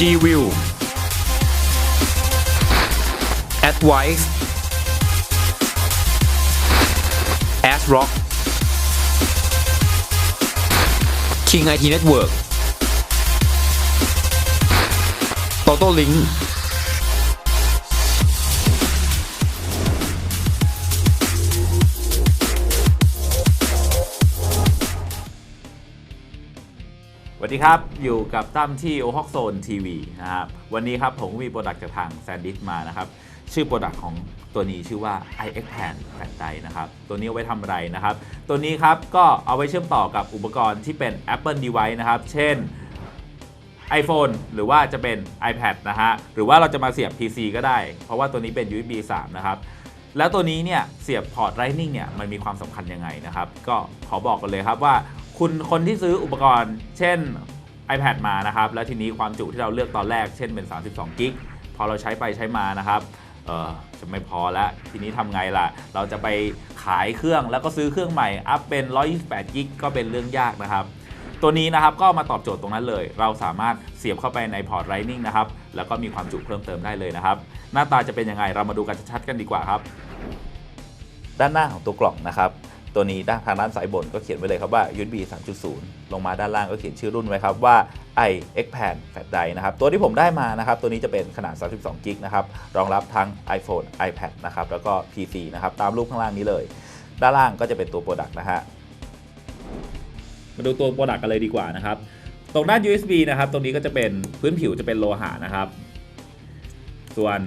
G-View Advice ASRock King IT Network. Toto Link สวัสดีครับ อยู่กับตั้มที่โอฮอกโซนทีวีนะครับวันนี้ครับผมมีโปรดักต์จากทางแซนดิสมานะครับ ชื่อโปรดักต์ของตัวนี้ชื่อว่า iX Pan แผ่นใดนะครับ ตัวนี้เอาไว้ทำอะไรนะครับ ตัวนี้ครับก็เอาไว้เชื่อมต่อกับอุปกรณ์ที่เป็น Apple Device นะครับ เช่น iPhone หรือว่าจะเป็น iPad นะฮะ หรือว่าเราจะมาเสียบ PC ก็ได้ เพราะว่าตัวนี้เป็น USB 3 นะครับ แล้วตัวนี้เนี่ยเสียบพอร์ต Lightning เนี่ยมันมีความสำคัญยังไงนะครับ ก็ขอบอกกันเลยครับว่า คุณคนที่ซื้ออุปกรณ์ เช่น iPad มานะครับ แล้วทีนี้ความจุที่เราเลือกตอนแรก เช่นเป็น 32 กิก พอเราใช้ไปใช้มานะครับเออจะไม่พอแล้วทีนี้ทำไงล่ะ เราจะไปขายเครื่องแล้วก็ซื้อเครื่องใหม่ อัพเป็น 128 กิก ก็เป็นเรื่องยากนะครับ ตัวนี้นะครับก็มาตอบโจทย์ตรงนั้นเลย เราสามารถเสียบเข้าไปในพอร์ต Lightning นะครับ แล้วก็มีความจุเพิ่มเติมได้เลยนะครับ หน้าตาจะเป็นยังไง เรามาดูกันชัดๆกันดีกว่าครับ ด้านหน้าของตัวกล่องนะครับ ตัวนี้ด้านทางด้านสายบนก็เขียนไว้เลยครับว่า USB 3.0 ลงมาด้านล่างก็เขียนชื่อรุ่นไว้ครับว่า iX Pan Fat d i นะครับ ตัวที่ผมได้มานะครับ ตัวนี้จะเป็นขนาด 32กิกนะครับ รองรับทั้ง iPhone iPad นะครับ แล้วก็ PC นะครับ ตามรูปข้างล่างนี้เลย ด้านล่างก็จะเป็นตัวโปรดักต์นะฮะ มาดูตัวโปรดักต์กันเลยดีกว่านะครับ ตรงด้าน USB นะครับ ตรงนี้ก็จะเป็นพื้นผิวจะเป็นโลหะนะครับ ส่วน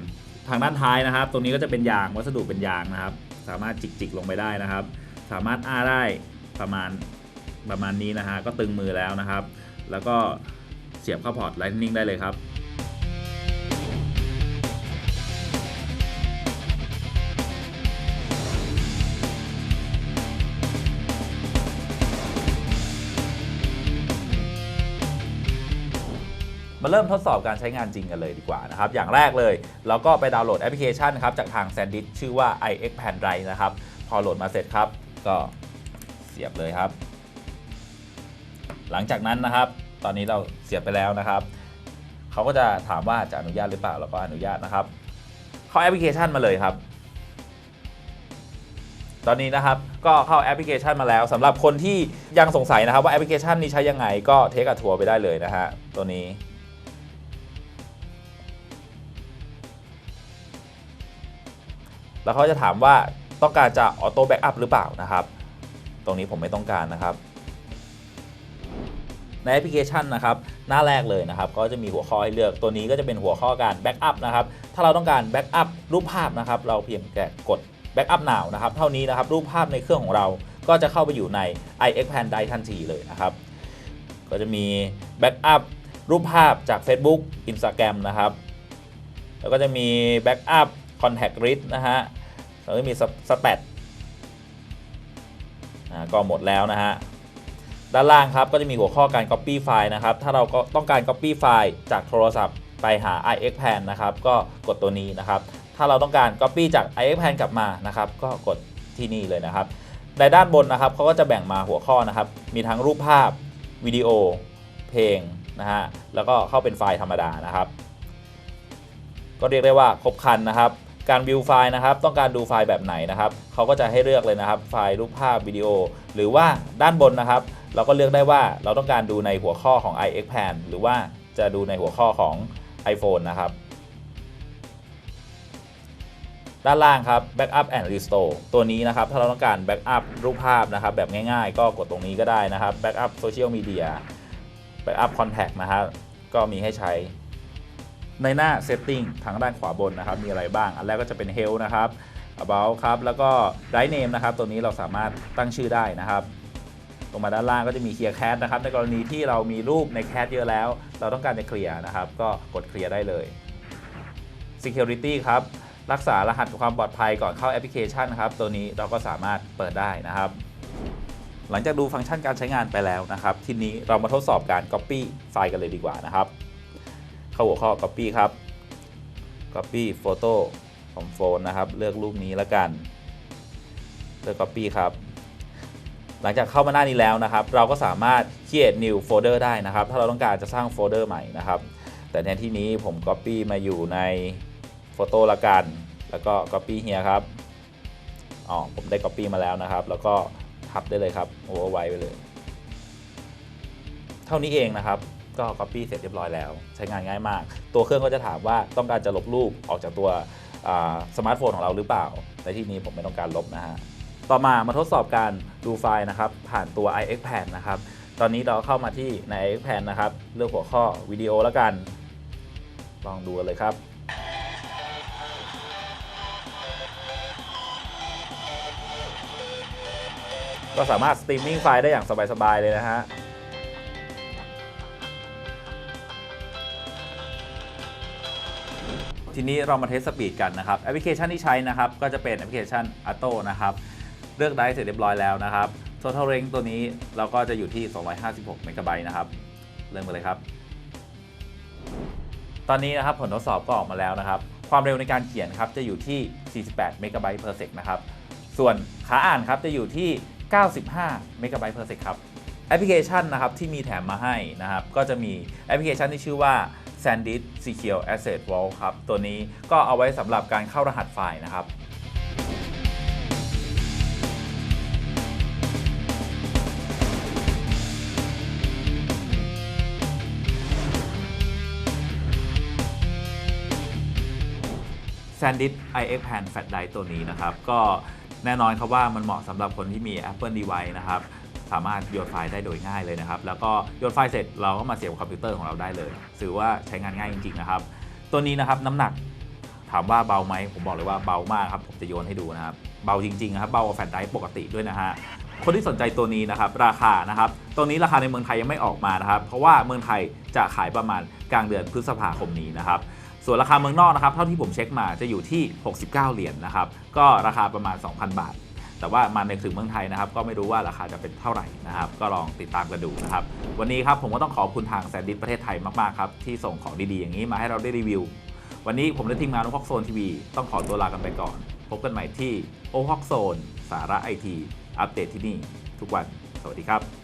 ทางด้านท้ายนะครับ ตรงนี้ก็จะเป็นยางวัสดุเป็นยางนะครับ สามารถจิกๆลงไปได้นะครับ สามารถอ้าได้ประมาณประมาณนี้นะฮะก็ตึงมือแล้วนะครับ แล้วก็เสียบเข้าพอร์ตไลท์นิ่งได้เลยครับ มาเริ่มทดสอบการใช้งานจริงกันเลยดีกว่านะครับ อย่างแรกเลยเราก็ไปดาวน์โหลดแอปพลิเคชันครับจากทาง SanDisk ชื่อว่า iX Pan Drive นะครับ พอโหลดมาเสร็จครับ ก็เสียบเลยครับ หลังจากนั้นนะครับ ตอนนี้เราเสียบไปแล้วนะครับ เขาก็จะถามว่าจะอนุญาตหรือเปล่าเราก็อนุญาตนะครับเข้าแอปพลิเคชันมาเลยครับตอนนี้นะครับก็เข้าแอปพลิเคชันมาแล้วสำหรับคนที่ยังสงสัยนะครับว่าแอปพลิเคชันนี้ใช้ยังไงก็เทคอะทัวร์ไปได้เลยนะฮะตัวนี้ แล้วเขาจะถามว่าต้องการจะออโต้แบ็กอัพหรือเปล่านะครับ ตรงนี้ผมไม่ต้องการนะครับในแอปพลิเคชันนะครับหน้าแรกเลยนะครับ ก็จะมีหัวข้อให้เลือกตัวนี้ก็จะเป็นหัวข้อการแบ็กอัพนะครับถ้าเราต้องการแบ็กอัพรูปภาพนะครับ เราเพียงแค่กดแบ็กอัพ now นะครับ เท่านี้นะครับรูปภาพในเครื่องของเราก็จะเข้าไปอยู่ใน iX Pan ได้ทันทีเลยนะครับ ก็จะมีแบ็กอัพรูปภาพจาก Facebook Instagram นะครับ แล้วก็จะมีแบ็กอัพ Contact List นะฮะแล้วก็มีสแตทก็หมดแล้วนะฮะ ด้านล่างครับก็จะมีหัวข้อการ Copy ไฟล์นะครับ ถ้าเราก็ต้องการ Copy ไฟล์จากโทรศัพท์ไปหา iX Pan นะครับ ก็กดตัวนี้นะครับ ถ้าเราต้องการ Copy จาก iX Pan กลับมานะครับ ก็กดที่นี่เลยนะครับ ในด้านบนนะครับเขาก็จะแบ่งมาหัวข้อนะครับ มีทั้งรูปภาพวิดีโอ เพลงนะฮะ แล้วก็เข้าเป็นไฟล์ธรรมดานะครับ ก็เรียกได้ว่าครบครันนะครับ การวิวไฟล์นะครับ ต้องการดูไฟล์แบบไหนนะครับเขาก็จะให้เลือกเลยนะครับ ไฟล์รูปภาพวิดีโอ หรือว่าด้านบนนะครับ เราก็เลือกได้ว่าเราต้องการดูในหัวข้อของ iX Pan หรือว่าจะดูในหัวข้อของ iPhone นะครับ ด้านล่างครับ Backup and Restore ตัวนี้นะครับ ถ้าเราต้องการ Backup รูปภาพนะครับ แบบง่ายๆ ก็กดตรงนี้ก็ได้นะครับ Backup Social Media Backup Contact นะครับก็มีให้ใช้ ในหน้า Setting ทางด้านขวาบนนะครับ มีอะไรบ้าง อันแรกก็จะเป็น Health นะครับ About ครับ แล้วก็ Drive Name นะครับ ตัวนี้เราสามารถตั้งชื่อได้นะครับลงมาด้านล่างก็จะมี Clear Cache นะครับ ในกรณีที่เรามีรูปในแคชเยอะแล้ว เราต้องการจะเคลียร์นะครับ ก็กดเคลียร์ได้เลย Security ครับ รักษารหัสความปลอดภัยก่อนเข้าแอปพลิเคชันครับ ตัวนี้เราก็สามารถเปิดได้นะครับ หลังจากดูฟังก์ชันการใช้งานไปแล้วนะครับ ทีนี้เรามาทดสอบการ Copy ไฟล์กันเลยดีกว่านะครับ เข้าหัวข้อ Copy ครับ Copy Photo ของโฟนนะครับ เลือกรูปนี้แล้วกัน เลือก Copy ครับ หลังจากเข้ามาหน้านี้แล้วนะครับ เราก็สามารถ create new folder ได้นะครับ ถ้าเราต้องการจะสร้างโฟลเดอร์ใหม่นะครับ แต่ในที่นี้ผม Copy มาอยู่ในโฟโต้ละกัน แล้วก็ Copy เฮียครับ อ๋อ ผมได้ Copy มาแล้วนะครับ แล้วก็ทับได้เลยครับโอเวอร์ไวไปเลย เท่านี้เองนะครับ ก็ Copy เสร็จเรียบร้อยแล้ว ใช้งานง่ายมาก ตัวเครื่องก็จะถามว่าต้องการจะลบรูปออกจากตัวสมาร์ทโฟนของเราหรือเปล่า ในที่นี้ผมไม่ต้องการลบนะฮะ ต่อมามาทดสอบการดูไฟล์นะครับ ผ่านตัว iXPad นะครับ ตอนนี้เราเข้ามาที่ใน iXPad นะครับ เลือกหัวข้อวิดีโอแล้วกัน ลองดูเลยครับก็สามารถสตรีมมิ่งไฟล์ได้อย่างสบาย ๆ เลยนะฮะ ทีนี้เรามาเทสสปีดกันนะครับแอปพลิเคชันที่ใช้นะครับก็จะเป็นแอปพลิเคชัน Atto นะครับเลือกได้เสร็จเรียบร้อยแล้วนะครับ Total Range ตัวนี้เราก็จะอยู่ที่ 256 เมกะไบต์นะครับ เริ่มเลยครับ ตอนนี้นะครับผลทดสอบก็ออกมาแล้วนะครับ ความเร็วในการเขียนครับจะอยู่ที่ 48 เมกะไบต์ per sec นะครับ ส่วนขาอ่านครับจะอยู่ที่ 95 เมกะไบต์ per sec ครับแอปพลิเคชันนะครับที่มีแถมมาให้นะครับ ก็จะมีแอปพลิเคชันที่ชื่อว่า SanDisk Secure Asset Vault ครับ ตัวนี้ก็เอาไว้สำหรับการเข้ารหัสไฟล์นะครับ SanDisk iX Pan Flash Drive ตัวนี้นะครับ ก็แน่นอนครับว่ามันเหมาะสำหรับคนที่มี Apple Device นะครับ สามารถโยนไฟล์ได้โดยง่ายเลยนะครับ แล้วก็โยนไฟล์เสร็จเราก็มาเสียบคอมพิวเตอร์ของเราได้เลยถือว่าใช้งานง่ายจริงๆนะครับ ตัวนี้นะครับน้ำหนักถามว่าเบาไหมผมบอกเลยว่าเบามากครับผมจะโยนให้ดูนะครับเบาจริงๆครับเบากว่าแฟลชไดร์ปกติด้วยนะฮะคนที่สนใจตัวนี้นะครับราคานะครับตัวนี้ราคาในเมืองไทยยังไม่ออกมานะครับ เพราะว่าเมืองไทยจะขายประมาณกลางเดือนพฤษภาคมนี้นะครับส่วนราคาเมืองนอกนะครับเท่าที่ผมเช็คมาจะอยู่ที่ 69 เหรียญนะครับก็ราคาประมาณ 2,000 บาท แต่ว่ามาในถึงเมืองไทยนะครับ ก็ไม่รู้ว่าราคาจะเป็นเท่าไหร่นะครับ ก็ลองติดตามกันดูนะครับ วันนี้ครับผมก็ต้องขอบคุณทางแซนดิสประเทศไทยมากๆครับที่ส่งของดีๆอย่างนี้มาให้เราได้รีวิว วันนี้ผมและทีมงานโอฮอกโซนทีวีต้องขอตัวลากันไปก่อน พบกันใหม่ที่โอฮอกโซนสาระไอทีอัปเดตที่นี่ทุกวัน สวัสดีครับ